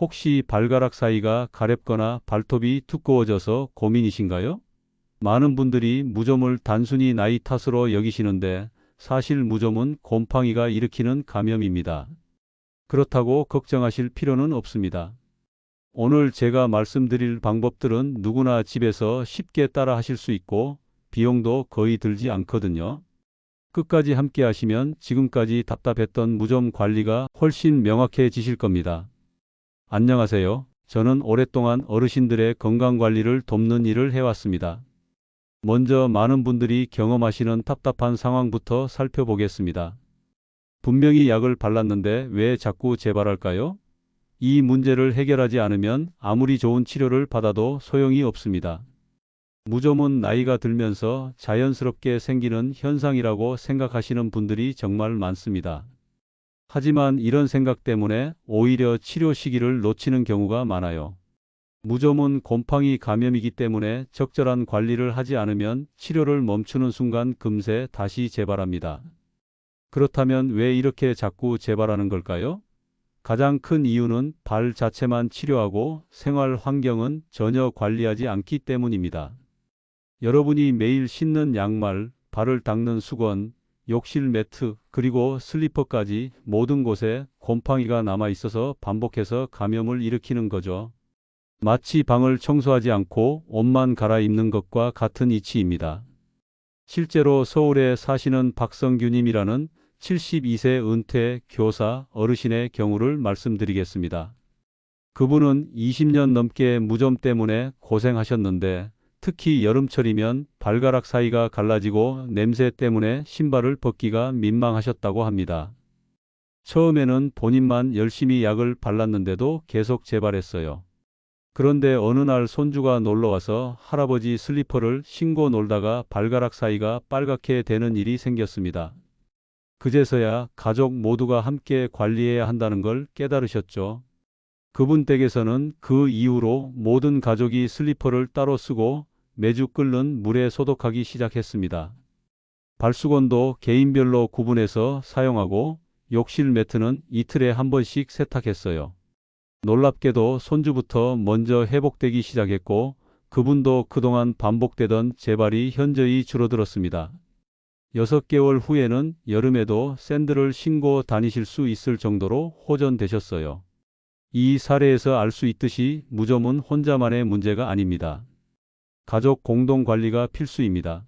혹시 발가락 사이가 가렵거나 발톱이 두꺼워져서 고민이신가요? 많은 분들이 무좀을 단순히 나이 탓으로 여기시는데 사실 무좀은 곰팡이가 일으키는 감염입니다. 그렇다고 걱정하실 필요는 없습니다. 오늘 제가 말씀드릴 방법들은 누구나 집에서 쉽게 따라 하실 수 있고 비용도 거의 들지 않거든요. 끝까지 함께 하시면 지금까지 답답했던 무좀 관리가 훨씬 명확해지실 겁니다. 안녕하세요. 저는 오랫동안 어르신들의 건강 관리를 돕는 일을 해왔습니다. 먼저 많은 분들이 경험하시는 답답한 상황부터 살펴보겠습니다. 분명히 약을 발랐는데 왜 자꾸 재발할까요? 이 문제를 해결하지 않으면 아무리 좋은 치료를 받아도 소용이 없습니다. 무좀은 나이가 들면서 자연스럽게 생기는 현상이라고 생각하시는 분들이 정말 많습니다. 하지만 이런 생각 때문에 오히려 치료 시기를 놓치는 경우가 많아요. 무좀은 곰팡이 감염이기 때문에 적절한 관리를 하지 않으면 치료를 멈추는 순간 금세 다시 재발합니다. 그렇다면 왜 이렇게 자꾸 재발하는 걸까요? 가장 큰 이유는 발 자체만 치료하고 생활 환경은 전혀 관리하지 않기 때문입니다. 여러분이 매일 신는 양말, 발을 닦는 수건, 욕실 매트, 그리고 슬리퍼까지 모든 곳에 곰팡이가 남아 있어서 반복해서 감염을 일으키는 거죠. 마치 방을 청소하지 않고 옷만 갈아입는 것과 같은 이치입니다. 실제로 서울에 사시는 박성규님이라는 72세 은퇴 교사 어르신의 경우를 말씀드리겠습니다. 그분은 20년 넘게 무좀 때문에 고생하셨는데 특히 여름철이면 발가락 사이가 갈라지고 냄새 때문에 신발을 벗기가 민망하셨다고 합니다. 처음에는 본인만 열심히 약을 발랐는데도 계속 재발했어요. 그런데 어느 날 손주가 놀러와서 할아버지 슬리퍼를 신고 놀다가 발가락 사이가 빨갛게 되는 일이 생겼습니다. 그제서야 가족 모두가 함께 관리해야 한다는 걸 깨달으셨죠. 그분 댁에서는 그 이후로 모든 가족이 슬리퍼를 따로 쓰고 매주 끓는 물에 소독하기 시작했습니다. 발수건도 개인별로 구분해서 사용하고 욕실 매트는 이틀에 한 번씩 세탁했어요. 놀랍게도 손주부터 먼저 회복되기 시작했고 그분도 그동안 반복되던 재발이 현저히 줄어들었습니다. 6개월 후에는 여름에도 샌들을 신고 다니실 수 있을 정도로 호전되셨어요. 이 사례에서 알 수 있듯이 무좀은 혼자만의 문제가 아닙니다. 가족 공동 관리가 필수입니다.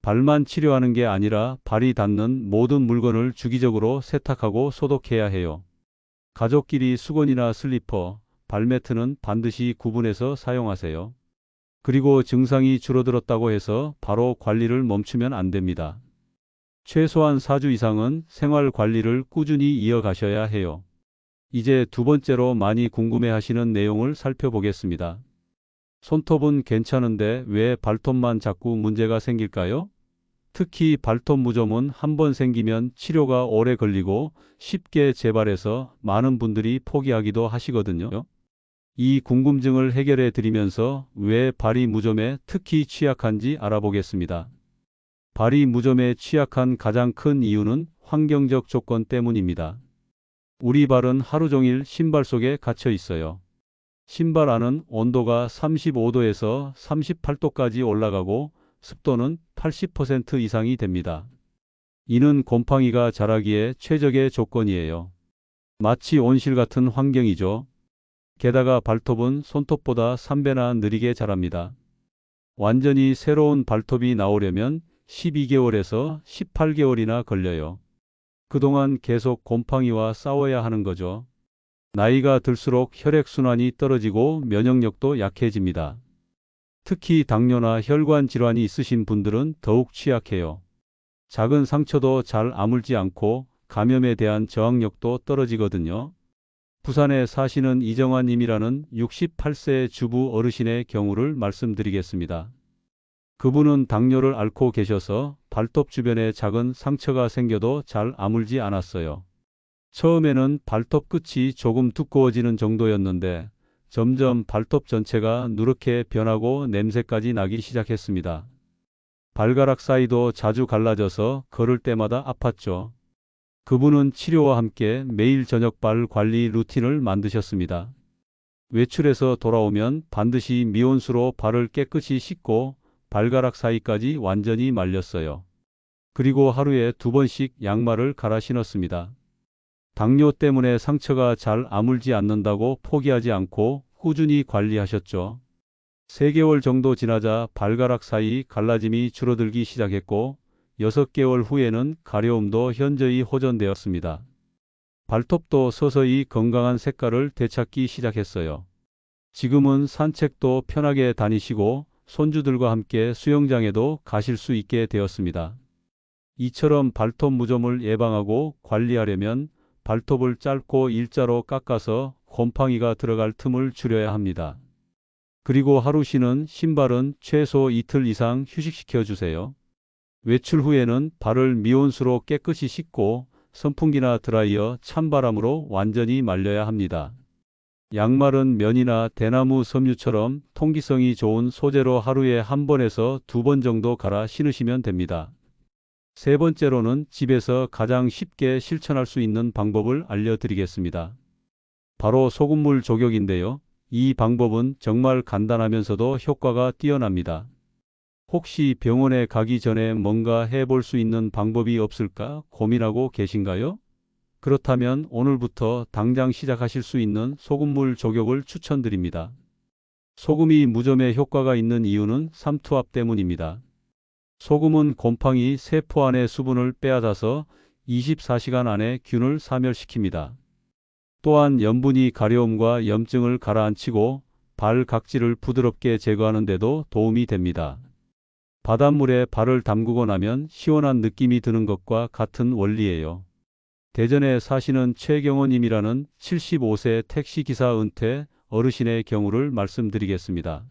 발만 치료하는 게 아니라 발이 닿는 모든 물건을 주기적으로 세탁하고 소독해야 해요. 가족끼리 수건이나 슬리퍼, 발매트는 반드시 구분해서 사용하세요. 그리고 증상이 줄어들었다고 해서 바로 관리를 멈추면 안 됩니다. 최소한 4주 이상은 생활 관리를 꾸준히 이어가셔야 해요. 이제 두 번째로 많이 궁금해 하시는 내용을 살펴보겠습니다. 손톱은 괜찮은데 왜 발톱만 자꾸 문제가 생길까요? 특히 발톱 무좀은 한 번 생기면 치료가 오래 걸리고 쉽게 재발해서 많은 분들이 포기하기도 하시거든요. 이 궁금증을 해결해 드리면서 왜 발이 무좀에 특히 취약한지 알아보겠습니다. 발이 무좀에 취약한 가장 큰 이유는 환경적 조건 때문입니다. 우리 발은 하루 종일 신발 속에 갇혀 있어요. 신발 안은 온도가 35도에서 38도까지 올라가고 습도는 80% 이상이 됩니다. 이는 곰팡이가 자라기에 최적의 조건이에요. 마치 온실 같은 환경이죠. 게다가 발톱은 손톱보다 3배나 느리게 자랍니다. 완전히 새로운 발톱이 나오려면 12개월에서 18개월이나 걸려요. 그동안 계속 곰팡이와 싸워야 하는 거죠. 나이가 들수록 혈액순환이 떨어지고 면역력도 약해집니다. 특히 당뇨나 혈관 질환이 있으신 분들은 더욱 취약해요. 작은 상처도 잘 아물지 않고 감염에 대한 저항력도 떨어지거든요. 부산에 사시는 이정환 님이라는 68세 주부 어르신의 경우를 말씀드리겠습니다. 그분은 당뇨를 앓고 계셔서 발톱 주변에 작은 상처가 생겨도 잘 아물지 않았어요. 처음에는 발톱 끝이 조금 두꺼워지는 정도였는데 점점 발톱 전체가 누렇게 변하고 냄새까지 나기 시작했습니다. 발가락 사이도 자주 갈라져서 걸을 때마다 아팠죠. 그분은 치료와 함께 매일 저녁 발 관리 루틴을 만드셨습니다. 외출해서 돌아오면 반드시 미온수로 발을 깨끗이 씻고 발가락 사이까지 완전히 말렸어요. 그리고 하루에 두 번씩 양말을 갈아 신었습니다. 당뇨 때문에 상처가 잘 아물지 않는다고 포기하지 않고 꾸준히 관리하셨죠. 3개월 정도 지나자 발가락 사이 갈라짐이 줄어들기 시작했고 6개월 후에는 가려움도 현저히 호전되었습니다. 발톱도 서서히 건강한 색깔을 되찾기 시작했어요. 지금은 산책도 편하게 다니시고 손주들과 함께 수영장에도 가실 수 있게 되었습니다. 이처럼 발톱 무좀을 예방하고 관리하려면 발톱을 짧고 일자로 깎아서 곰팡이가 들어갈 틈을 줄여야 합니다. 그리고 하루 쉬는 신발은 최소 이틀 이상 휴식시켜 주세요. 외출 후에는 발을 미온수로 깨끗이 씻고 선풍기나 드라이어, 찬바람으로 완전히 말려야 합니다. 양말은 면이나 대나무 섬유처럼 통기성이 좋은 소재로 하루에 한 번에서 두 번 정도 갈아 신으시면 됩니다. 세 번째로는 집에서 가장 쉽게 실천할 수 있는 방법을 알려드리겠습니다. 바로 소금물 조격인데요. 이 방법은 정말 간단하면서도 효과가 뛰어납니다. 혹시 병원에 가기 전에 뭔가 해볼 수 있는 방법이 없을까 고민하고 계신가요? 그렇다면 오늘부터 당장 시작하실 수 있는 소금물 조격을 추천드립니다. 소금이 무좀에 효과가 있는 이유는 삼투압 때문입니다. 소금은 곰팡이 세포 안의 수분을 빼앗아서 24시간 안에 균을 사멸시킵니다. 또한 염분이 가려움과 염증을 가라앉히고 발 각질을 부드럽게 제거하는 데도 도움이 됩니다. 바닷물에 발을 담그고 나면 시원한 느낌이 드는 것과 같은 원리예요. 대전에 사시는 최경호님이라는 75세 택시기사 은퇴 어르신의 경우를 말씀드리겠습니다.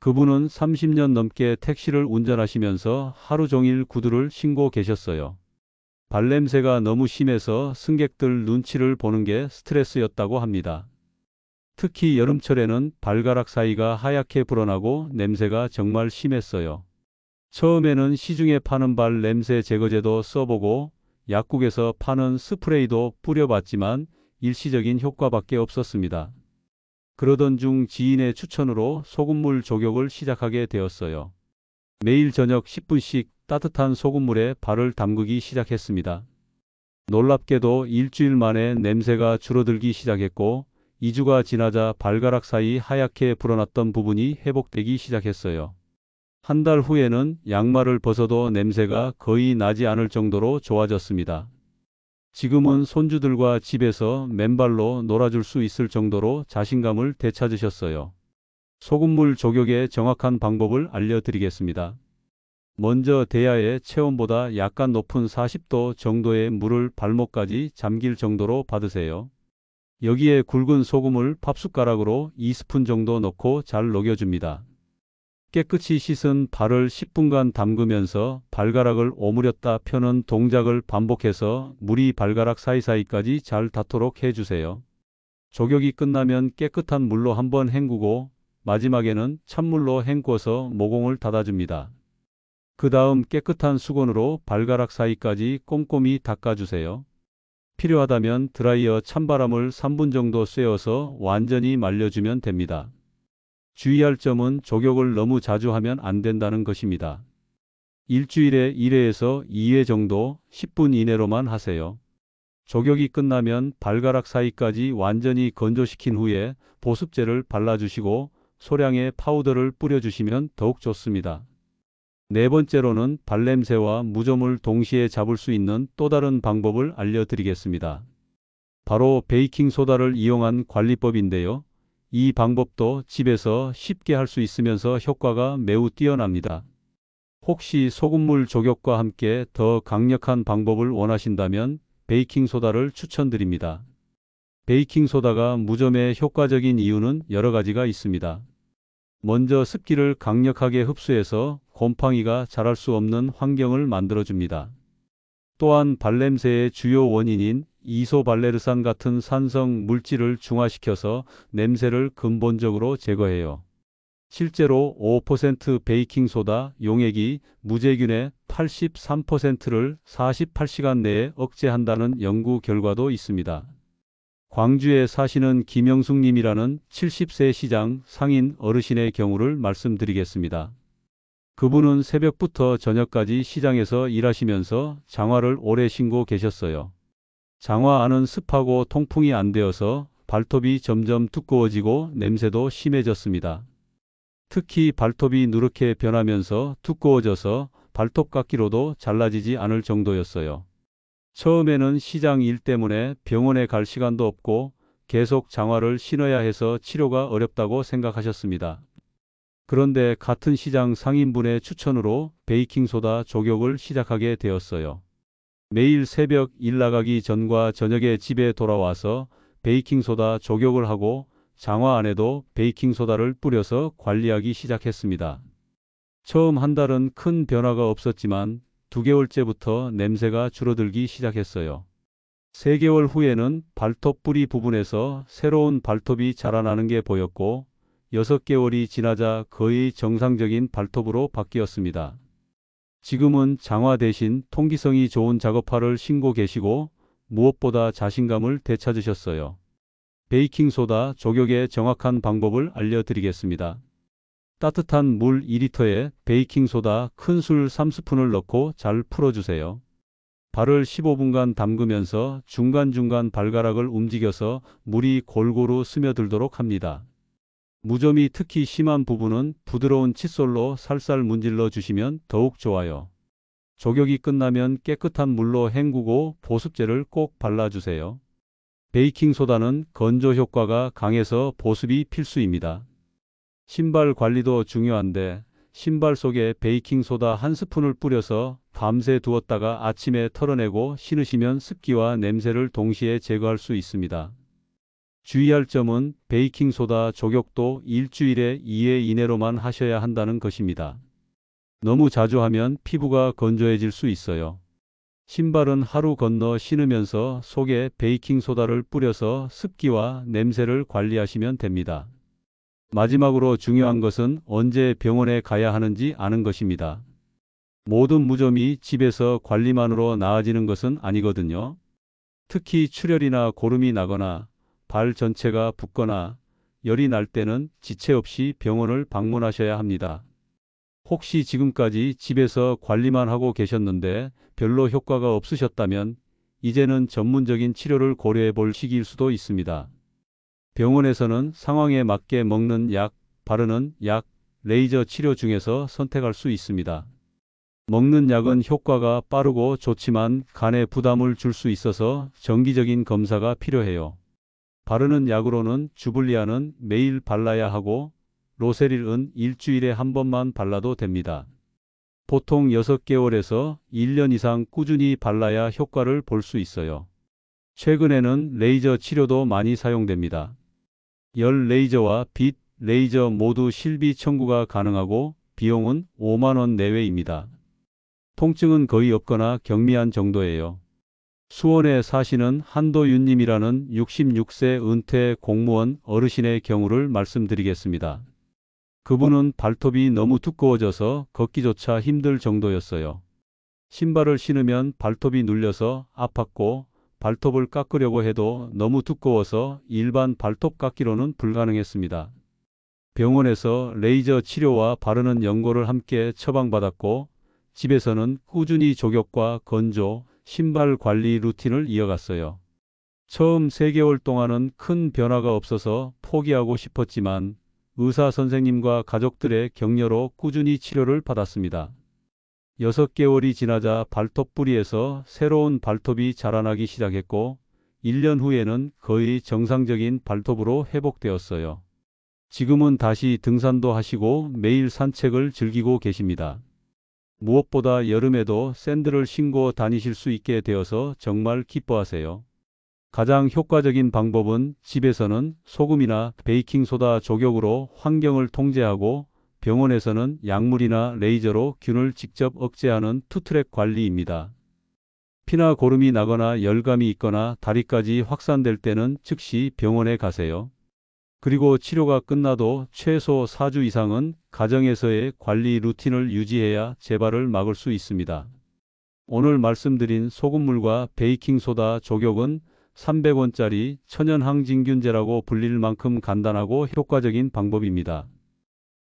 그분은 30년 넘게 택시를 운전하시면서 하루 종일 구두를 신고 계셨어요. 발냄새가 너무 심해서 승객들 눈치를 보는 게 스트레스였다고 합니다. 특히 여름철에는 발가락 사이가 하얗게 불어나고 냄새가 정말 심했어요. 처음에는 시중에 파는 발 냄새 제거제도 써보고 약국에서 파는 스프레이도 뿌려봤지만 일시적인 효과밖에 없었습니다. 그러던 중 지인의 추천으로 소금물 조격을 시작하게 되었어요. 매일 저녁 10분씩 따뜻한 소금물에 발을 담그기 시작했습니다. 놀랍게도 일주일 만에 냄새가 줄어들기 시작했고 2주가 지나자 발가락 사이 하얗게 불어났던 부분이 회복되기 시작했어요. 한 달 후에는 양말을 벗어도 냄새가 거의 나지 않을 정도로 좋아졌습니다. 지금은 손주들과 집에서 맨발로 놀아줄 수 있을 정도로 자신감을 되찾으셨어요. 소금물 조격의 정확한 방법을 알려드리겠습니다. 먼저 대야의 체온보다 약간 높은 40도 정도의 물을 발목까지 잠길 정도로 받으세요. 여기에 굵은 소금을 팝숟가락으로 2스푼 정도 넣고 잘 녹여줍니다. 깨끗이 씻은 발을 10분간 담그면서 발가락을 오므렸다 펴는 동작을 반복해서 물이 발가락 사이사이까지 잘 닿도록 해주세요. 조격이 끝나면 깨끗한 물로 한번 헹구고 마지막에는 찬물로 헹궈서 모공을 닫아줍니다. 그 다음 깨끗한 수건으로 발가락 사이까지 꼼꼼히 닦아주세요. 필요하다면 드라이어 찬바람을 3분 정도 쐬어서 완전히 말려주면 됩니다. 주의할 점은 조격을 너무 자주 하면 안 된다는 것입니다. 일주일에 1회에서 2회 정도 10분 이내로만 하세요. 조격이 끝나면 발가락 사이까지 완전히 건조시킨 후에 보습제를 발라주시고 소량의 파우더를 뿌려주시면 더욱 좋습니다. 네 번째로는 발냄새와 무좀을 동시에 잡을 수 있는 또 다른 방법을 알려드리겠습니다. 바로 베이킹소다를 이용한 관리법인데요. 이 방법도 집에서 쉽게 할 수 있으면서 효과가 매우 뛰어납니다. 혹시 소금물 조격과 함께 더 강력한 방법을 원하신다면 베이킹소다를 추천드립니다. 베이킹소다가 무좀에 효과적인 이유는 여러 가지가 있습니다. 먼저 습기를 강력하게 흡수해서 곰팡이가 자랄 수 없는 환경을 만들어줍니다. 또한 발냄새의 주요 원인인 이소발레르산 같은 산성 물질을 중화시켜서 냄새를 근본적으로 제거해요. 실제로 5% 베이킹소다 용액이 무제균의 83%를 48시간 내에 억제한다는 연구 결과도 있습니다. 광주에 사시는 김영숙 님이라는 70세 시장 상인 어르신의 경우를 말씀드리겠습니다. 그분은 새벽부터 저녁까지 시장에서 일하시면서 장화를 오래 신고 계셨어요. 장화 안은 습하고 통풍이 안 되어서 발톱이 점점 두꺼워지고 냄새도 심해졌습니다. 특히 발톱이 누렇게 변하면서 두꺼워져서 발톱깎이로도 잘라지지 않을 정도였어요. 처음에는 시장 일 때문에 병원에 갈 시간도 없고 계속 장화를 신어야 해서 치료가 어렵다고 생각하셨습니다. 그런데 같은 시장 상인분의 추천으로 베이킹소다 조격을 시작하게 되었어요. 매일 새벽 일 나가기 전과 저녁에 집에 돌아와서 베이킹소다 조격을 하고 장화 안에도 베이킹소다를 뿌려서 관리하기 시작했습니다. 처음 한 달은 큰 변화가 없었지만 두 개월째부터 냄새가 줄어들기 시작했어요. 3개월 후에는 발톱 뿌리 부분에서 새로운 발톱이 자라나는 게 보였고 6개월이 지나자 거의 정상적인 발톱으로 바뀌었습니다. 지금은 장화 대신 통기성이 좋은 작업화를 신고 계시고 무엇보다 자신감을 되찾으셨어요. 베이킹소다 조격의 정확한 방법을 알려드리겠습니다. 따뜻한 물 2리터에 베이킹소다 큰 술 3스푼을 넣고 잘 풀어주세요. 발을 15분간 담그면서 중간중간 발가락을 움직여서 물이 골고루 스며들도록 합니다. 무좀이 특히 심한 부분은 부드러운 칫솔로 살살 문질러 주시면 더욱 좋아요. 조격이 끝나면 깨끗한 물로 헹구고 보습제를 꼭 발라주세요. 베이킹소다는 건조 효과가 강해서 보습이 필수입니다. 신발 관리도 중요한데 신발 속에 베이킹소다 한 스푼을 뿌려서 밤새 두었다가 아침에 털어내고 신으시면 습기와 냄새를 동시에 제거할 수 있습니다. 주의할 점은 베이킹소다 조격도 일주일에 2회 이내로만 하셔야 한다는 것입니다. 너무 자주 하면 피부가 건조해질 수 있어요. 신발은 하루 건너 신으면서 속에 베이킹소다를 뿌려서 습기와 냄새를 관리하시면 됩니다. 마지막으로 중요한 것은 언제 병원에 가야 하는지 아는 것입니다. 모든 무좀이 집에서 관리만으로 나아지는 것은 아니거든요. 특히 출혈이나 고름이 나거나 발 전체가 붓거나 열이 날 때는 지체 없이 병원을 방문하셔야 합니다. 혹시 지금까지 집에서 관리만 하고 계셨는데 별로 효과가 없으셨다면 이제는 전문적인 치료를 고려해 볼 시기일 수도 있습니다. 병원에서는 상황에 맞게 먹는 약, 바르는 약, 레이저 치료 중에서 선택할 수 있습니다. 먹는 약은 효과가 빠르고 좋지만 간에 부담을 줄 수 있어서 정기적인 검사가 필요해요. 바르는 약으로는 주블리아는 매일 발라야 하고 로세릴은 일주일에 한 번만 발라도 됩니다. 보통 6개월에서 1년 이상 꾸준히 발라야 효과를 볼 수 있어요. 최근에는 레이저 치료도 많이 사용됩니다. 열 레이저와 빛 레이저 모두 실비 청구가 가능하고 비용은 5만원 내외입니다. 통증은 거의 없거나 경미한 정도예요. 수원에 사시는 한도윤님이라는 66세 은퇴 공무원 어르신의 경우를 말씀드리겠습니다. 그분은 발톱이 너무 두꺼워져서 걷기조차 힘들 정도였어요. 신발을 신으면 발톱이 눌려서 아팠고 발톱을 깎으려고 해도 너무 두꺼워서 일반 발톱 깎기로는 불가능했습니다. 병원에서 레이저 치료와 바르는 연고를 함께 처방받았고 집에서는 꾸준히 조격과 건조, 신발 관리 루틴을 이어갔어요. 처음 3개월 동안은 큰 변화가 없어서 포기하고 싶었지만 의사 선생님과 가족들의 격려로 꾸준히 치료를 받았습니다. 6개월이 지나자 발톱 뿌리에서 새로운 발톱이 자라나기 시작했고 1년 후에는 거의 정상적인 발톱으로 회복되었어요. 지금은 다시 등산도 하시고 매일 산책을 즐기고 계십니다. 무엇보다 여름에도 샌들을 신고 다니실 수 있게 되어서 정말 기뻐하세요. 가장 효과적인 방법은 집에서는 소금이나 베이킹소다 조격으로 환경을 통제하고 병원에서는 약물이나 레이저로 균을 직접 억제하는 투트랙 관리입니다. 피나 고름이 나거나 열감이 있거나 다리까지 확산될 때는 즉시 병원에 가세요. 그리고 치료가 끝나도 최소 4주 이상은 가정에서의 관리 루틴을 유지해야 재발을 막을 수 있습니다. 오늘 말씀드린 소금물과 베이킹소다 조격은 300원짜리 천연 항진균제라고 불릴 만큼 간단하고 효과적인 방법입니다.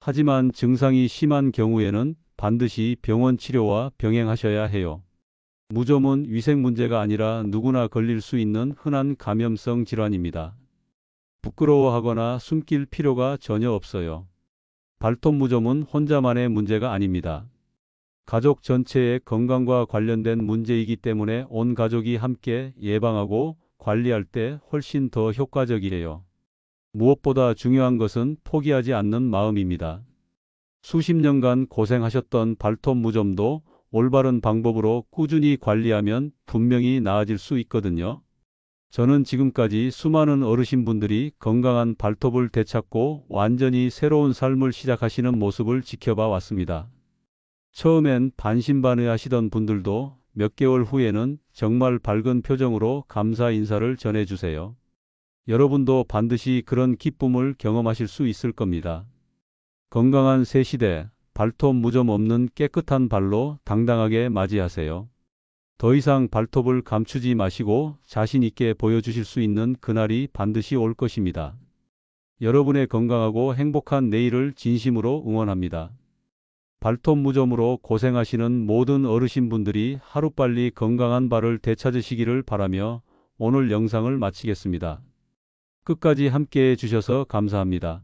하지만 증상이 심한 경우에는 반드시 병원 치료와 병행하셔야 해요. 무좀은 위생 문제가 아니라 누구나 걸릴 수 있는 흔한 감염성 질환입니다. 부끄러워하거나 숨길 필요가 전혀 없어요. 발톱 무좀은 혼자만의 문제가 아닙니다. 가족 전체의 건강과 관련된 문제이기 때문에 온 가족이 함께 예방하고 관리할 때 훨씬 더 효과적이에요. 무엇보다 중요한 것은 포기하지 않는 마음입니다. 수십 년간 고생하셨던 발톱 무좀도 올바른 방법으로 꾸준히 관리하면 분명히 나아질 수 있거든요. 저는 지금까지 수많은 어르신분들이 건강한 발톱을 되찾고 완전히 새로운 삶을 시작하시는 모습을 지켜봐 왔습니다. 처음엔 반신반의 하시던 분들도 몇 개월 후에는 정말 밝은 표정으로 감사 인사를 전해주세요. 여러분도 반드시 그런 기쁨을 경험하실 수 있을 겁니다. 건강한 새 시대, 발톱 무좀 없는 깨끗한 발로 당당하게 맞이하세요. 더 이상 발톱을 감추지 마시고 자신 있게 보여주실 수 있는 그날이 반드시 올 것입니다. 여러분의 건강하고 행복한 내일을 진심으로 응원합니다. 발톱 무좀으로 고생하시는 모든 어르신분들이 하루빨리 건강한 발을 되찾으시기를 바라며 오늘 영상을 마치겠습니다. 끝까지 함께 해 주셔서 감사합니다.